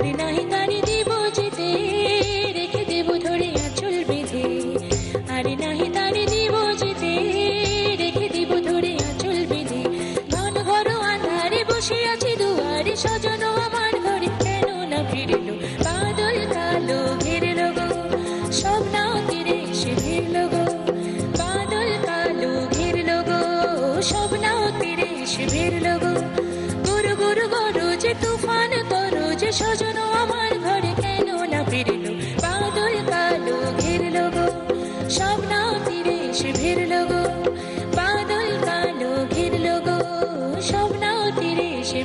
আর নাহি গানি দেব রেখে দেব ধরে আঁচল বেঁধে। আর নাহি তারি দেব যেতে। রেখে দেব ধরে আঁচল বেঁধে। বসে আছি দুয়ারে। সজন আমার ঘরে কেন না ফিরিল? বাদল কালো ঘেরেল গো। সব নাও তীরে এসে বাদল কালো ঘেরল গো। সব নাও তীরে এসে গুরু গুরু গুরু তুফান স্বজন আমার ঘরে কেন না ফিরল? বাদল কালো ঘেরল গো, সব না ফিরে এসে ফিরল গো। বাদল কালো ঘেরল গো, সব না ফিরে এসে